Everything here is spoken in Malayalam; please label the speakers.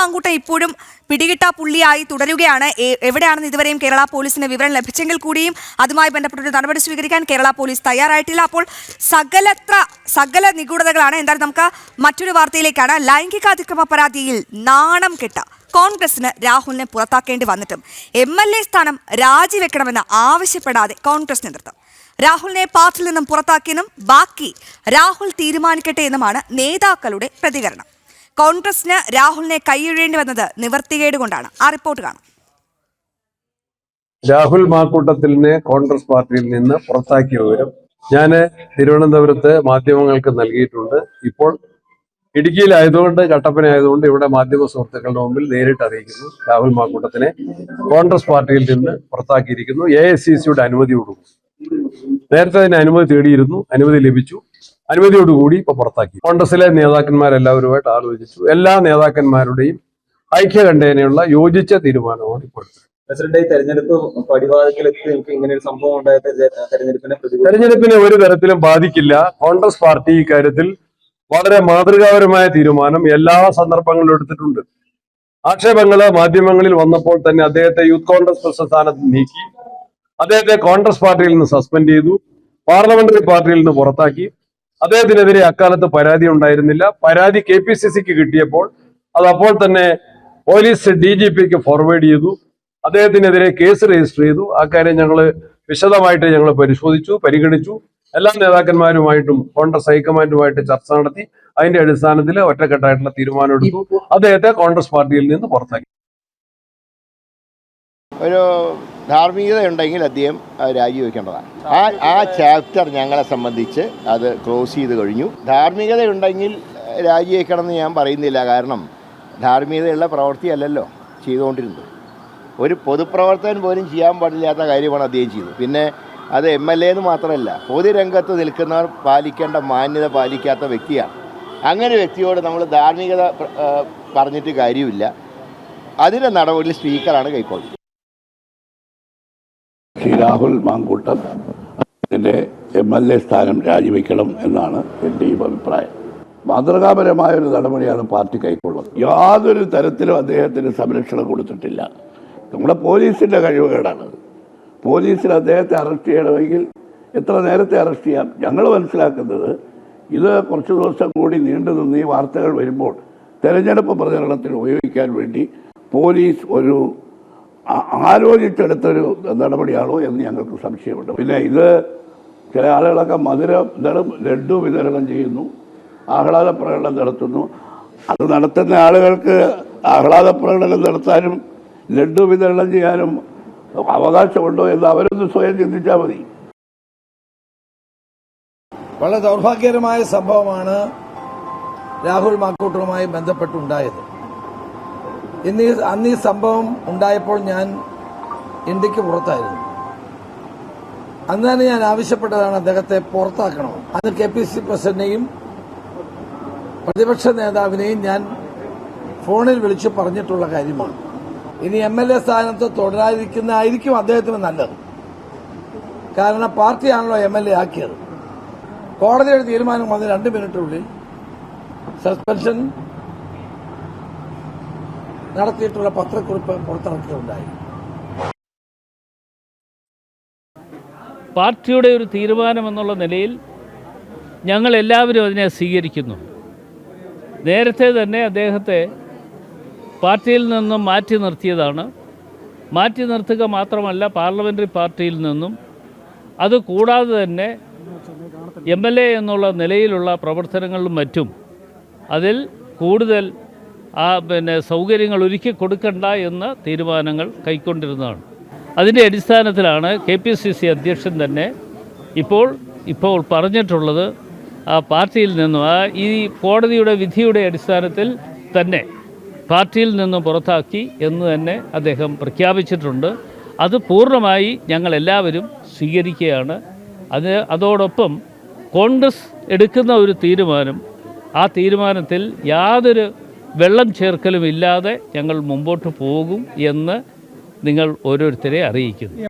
Speaker 1: മാങ്കൂട്ടം ഇപ്പോഴും പിടികിട്ടാ പുള്ളിയായി തുടരുകയാണ്. എവിടെയാണെന്ന് ഇതുവരെയും കേരള പോലീസിന് വിവരം ലഭിച്ചെങ്കിൽ കൂടിയും അതുമായി ബന്ധപ്പെട്ടൊരു നടപടി സ്വീകരിക്കാൻ കേരള പോലീസ് തയ്യാറായിട്ടില്ല. അപ്പോൾ സകലത്ര സകല നിഗൂഢതകളാണ്. എന്തായാലും നമുക്ക് മറ്റൊരു വാർത്തയിലേക്കാണ്. ലൈംഗികാതിക്രമ പരാതിയിൽ നാണം കെട്ട കോൺഗ്രസിന് രാഹുലിനെ പുറത്താക്കേണ്ടി വന്നിട്ടും എം എൽ എ സ്ഥാനം രാജിവെക്കണമെന്ന് ആവശ്യപ്പെടാതെ കോൺഗ്രസ് നേതൃത്വം. രാഹുലിനെ പാർട്ടിയിൽ നിന്നും പുറത്താക്കിയെന്നും ബാക്കി രാഹുൽ തീരുമാനിക്കട്ടെ എന്നുമാണ് നേതാക്കളുടെ പ്രതികരണം. കോൺഗ്രസിന് രാഹുലിനെ കൈയിഴേണ്ടി വന്നത് നിവർത്തികേട് കൊണ്ടാണ്. ആ റിപ്പോർട്ട് കാണും.
Speaker 2: രാഹുൽ മാക്കൂട്ടത്തിലിനെ കോൺഗ്രസ് പാർട്ടിയിൽ നിന്ന് പുറത്താക്കിയ വിവരം ഞാൻ തിരുവനന്തപുരത്ത് മാധ്യമങ്ങൾക്ക് നൽകിയിട്ടുണ്ട്. ഇപ്പോൾ ഇടുക്കിയിലായതുകൊണ്ട് കട്ടപ്പനയായതുകൊണ്ട് ഇവിടെ മാധ്യമ സുഹൃത്തുക്കളുടെ മുമ്പിൽ നേരിട്ട് അറിയിക്കുന്നു രാഹുൽ മാക്കൂട്ടത്തിനെ കോൺഗ്രസ് പാർട്ടിയിൽ നിന്ന് പുറത്താക്കിയിരിക്കുന്നു. എ ഐ സി സിയുടെ അനുമതി കൊടുക്കും നേരത്തെ അതിന് അനുമതി തേടിയിരുന്നു. അനുമതി ലഭിച്ചു. അനുമതിയോടുകൂടി ഇപ്പൊ പുറത്താക്കി. കോൺഗ്രസിലെ നേതാക്കന്മാരെല്ലാവരുമായിട്ട് ആലോചിച്ചു. എല്ലാ നേതാക്കന്മാരുടെയും ഐക്യകണ്ഠേനയുള്ള യോജിച്ച തീരുമാനമാണ് ഇപ്പോൾ.
Speaker 3: പ്രസിഡന്റ് ഈ തെരഞ്ഞെടുപ്പ് പടിവാതിക്കലെത്തി നിങ്ങൾക്ക് ഇങ്ങനെ ഒരു സംഭവം ഉണ്ടായത് തെരഞ്ഞെടുപ്പിനെ
Speaker 2: തെരഞ്ഞെടുപ്പിനെ ഒരു തരത്തിലും ബാധിക്കില്ല. കോൺഗ്രസ് പാർട്ടി ഇക്കാര്യത്തിൽ വളരെ മാതൃകാപരമായ തീരുമാനം എല്ലാ സന്ദർഭങ്ങളിലും എടുത്തിട്ടുണ്ട്. ആക്ഷേപങ്ങൾ മാധ്യമങ്ങളിൽ വന്നപ്പോൾ തന്നെ അദ്ദേഹത്തെ യൂത്ത് കോൺഗ്രസ് പ്രസിഡന്റ് സ്ഥാനത്ത് നീക്കി. അദ്ദേഹത്തെ കോൺഗ്രസ് പാർട്ടിയിൽ നിന്ന് സസ്പെൻഡ് ചെയ്തു. പാർലമെന്ററി പാർട്ടിയിൽ നിന്ന് പുറത്താക്കി. അദ്ദേഹത്തിനെതിരെ അക്കാലത്ത് പരാതി ഉണ്ടായിരുന്നില്ല. പരാതി കെ പി സി സിക്ക് കിട്ടിയപ്പോൾ അത് അപ്പോൾ തന്നെ പോലീസ് ഡി ജി പിക്ക് ഫോർവേഡ് ചെയ്തു. അദ്ദേഹത്തിനെതിരെ കേസ് രജിസ്റ്റർ ചെയ്തു. ആ കാര്യം ഞങ്ങൾ വിശദമായിട്ട് ഞങ്ങൾ പരിശോധിച്ചു പരിഗണിച്ചു. എല്ലാ നേതാക്കന്മാരുമായിട്ടും കോൺഗ്രസ് ഹൈക്കമാൻഡുമായിട്ട് ചർച്ച നടത്തി. അതിന്റെ അടിസ്ഥാനത്തിൽ ഒറ്റക്കെട്ടായിട്ടുള്ള തീരുമാനമെടുത്തു. അദ്ദേഹത്തെ കോൺഗ്രസ് പാർട്ടിയിൽ നിന്ന് പുറത്താക്കി.
Speaker 4: ഒരു ധാർമ്മികത ഉണ്ടെങ്കിൽ അദ്ദേഹം രാജിവെക്കേണ്ടതാണ്. ആ ആ ചാപ്റ്റർ ഞങ്ങളെ സംബന്ധിച്ച് അത് ക്ലോസ് ചെയ്ത് കഴിഞ്ഞു. ധാർമ്മികത ഉണ്ടെങ്കിൽ രാജിവെക്കണമെന്ന് ഞാൻ പറയുന്നില്ല. കാരണം ധാർമ്മികതയുള്ള പ്രവൃത്തിയല്ലല്ലോ ചെയ്തുകൊണ്ടിരുന്നത്. ഒരു പൊതുപ്രവർത്തകൻ പോലും ചെയ്യാൻ പാടില്ലാത്ത കാര്യമാണ് അദ്ദേഹം ചെയ്തത്. പിന്നെ അത് എം എൽ എ എന്ന് മാത്രമല്ല പൊതുരംഗത്ത് നിൽക്കുന്നവർ പാലിക്കേണ്ട മാന്യത പാലിക്കാത്ത വ്യക്തിയാണ്. അങ്ങനെ വ്യക്തിയോട് നമ്മൾ ധാർമ്മികത പറഞ്ഞിട്ട് കാര്യമില്ല. അതിന്റെ നടപടി സ്പീക്കറാണ് കൈക്കൊള്ളുന്നത്
Speaker 5: ശ്രീ രാഹുൽ മാങ്കൂട്ടം അതിന്റെ എം എൽ എ സ്ഥാനം രാജിവെക്കണം എന്നാണ് എന്റെയും അഭിപ്രായം. മാതൃകാപരമായ ഒരു നടപടിയാണ് പാർട്ടി കൈക്കൊള്ളുന്നത്. യാതൊരു തരത്തിലും അദ്ദേഹത്തിന് സംരക്ഷണം കൊടുത്തിട്ടില്ല. നമ്മുടെ പോലീസിന്റെ കഴിവുകേടാണ്. പോലീസിൽ അദ്ദേഹത്തെ അറസ്റ്റ് ചെയ്യണമെങ്കിൽ എത്ര നേരത്തെ അറസ്റ്റ് ചെയ്യാം? ഞങ്ങൾ മനസ്സിലാക്കുന്നത് ഇത് കുറച്ച് ദിവസം കൂടി നീണ്ടു നിന്ന് ഈ വാർത്തകൾ വരുമ്പോൾ തെരഞ്ഞെടുപ്പ് പ്രചരണത്തിന് ഉപയോഗിക്കാൻ വേണ്ടി പോലീസ് ഒരു ആലോചിച്ചെടുത്തൊരു നടപടിയാണോ എന്ന് ഞങ്ങൾക്ക് സംശയമുണ്ട്. പിന്നെ ഇത് ചില ആളുകളൊക്കെ മധുര എന്താണ് ലഡു വിതരണം ചെയ്യുന്നു ആഹ്ലാദ പ്രകടനം നടത്തുന്നു. അത് നടത്തുന്ന ആളുകൾക്ക് ആഹ്ലാദ പ്രകടനം നടത്താനും ലഡു വിതരണം ചെയ്യാനും അവകാശമുണ്ടോ എന്ന് അവരൊന്ന് സ്വയം ചിന്തിച്ചാൽ മതി.
Speaker 6: വളരെ ദൗർഭാഗ്യകരമായ സംഭവമാണ് രാഹുൽ മാക്കൂട്ടറുമായി ബന്ധപ്പെട്ടുണ്ടായത്. ഇന്ന് അന്ന് ഈ സംഭവം ഉണ്ടായപ്പോൾ ഞാൻ ഇന്ത്യയ്ക്ക് പുറത്തായിരുന്നു. അന്ന് തന്നെ ഞാൻ ആവശ്യപ്പെട്ടതാണ് അദ്ദേഹത്തെ പുറത്താക്കണം. അന്ന് കെ പി സി പ്രസിഡന്റിനെയും പ്രതിപക്ഷ നേതാവിനെയും ഞാൻ ഫോണിൽ വിളിച്ച് പറഞ്ഞിട്ടുള്ള കാര്യമാണ്. ഇനി എം എൽ എ സ്ഥാനത്ത് തുടരാതിരിക്കുന്നതായിരിക്കും അദ്ദേഹത്തിന് നല്ലത്. കാരണം പാർട്ടിയാണല്ലോ എം എൽ എ ആക്കിയത്. കോടതിയുടെ തീരുമാനം വന്ന് രണ്ട് മിനിറ്റിനുള്ളിൽ സസ്പെൻഷൻ നടത്തിയിട്ടുള്ള പത്രക്കുറിപ്പ് പുറത്തിറക്കുകയുണ്ടായി
Speaker 7: പാർട്ടിയുടെ ഒരു തീരുമാനമെന്നുള്ള നിലയിൽ ഞങ്ങൾ എല്ലാവരും അതിനെ സ്വീകരിക്കുന്നു. നേരത്തെ തന്നെ അദ്ദേഹത്തെ പാർട്ടിയിൽ നിന്നും മാറ്റി നിർത്തിയതാണ്. മാറ്റി നിർത്തുക മാത്രമല്ല പാർലമെന്ററി പാർട്ടിയിൽ നിന്നും അത് കൂടാതെ തന്നെ എം എൽ എ എന്നുള്ള നിലയിലുള്ള പ്രവർത്തനങ്ങളിലും മറ്റും അതിൽ കൂടുതൽ ആ പിന്നെ സൗകര്യങ്ങൾ ഒരുക്കി കൊടുക്കണ്ട എന്ന തീരുമാനങ്ങൾ കൈക്കൊണ്ടിരുന്നതാണ്. അതിന്റെ അടിസ്ഥാനത്തിലാണ് കെ പി സി സി അധ്യക്ഷൻ തന്നെ ഇപ്പോൾ ഇപ്പോൾ പറഞ്ഞിട്ടുള്ളത് ആ പാർട്ടിയിൽ നിന്നും ആ ഈ കോടതിയുടെ വിധിയുടെ അടിസ്ഥാനത്തിൽ തന്നെ പാർട്ടിയിൽ നിന്നും പുറത്താക്കി എന്ന് തന്നെ അദ്ദേഹം പ്രഖ്യാപിച്ചിട്ടുണ്ട്. അത് പൂർണമായി ഞങ്ങളെല്ലാവരും സ്വീകരിക്കുകയാണ്. അത് അതോടൊപ്പം കോൺഗ്രസ് എടുക്കുന്ന ഒരു തീരുമാനം ആ തീരുമാനത്തിൽ യാതൊരു വെള്ളം ചേർക്കലുമില്ലാതെ ഞങ്ങൾ മുമ്പോട്ട് പോകും എന്ന് നിങ്ങൾ ഓരോരുത്തരെ അറിയിക്കുന്നു.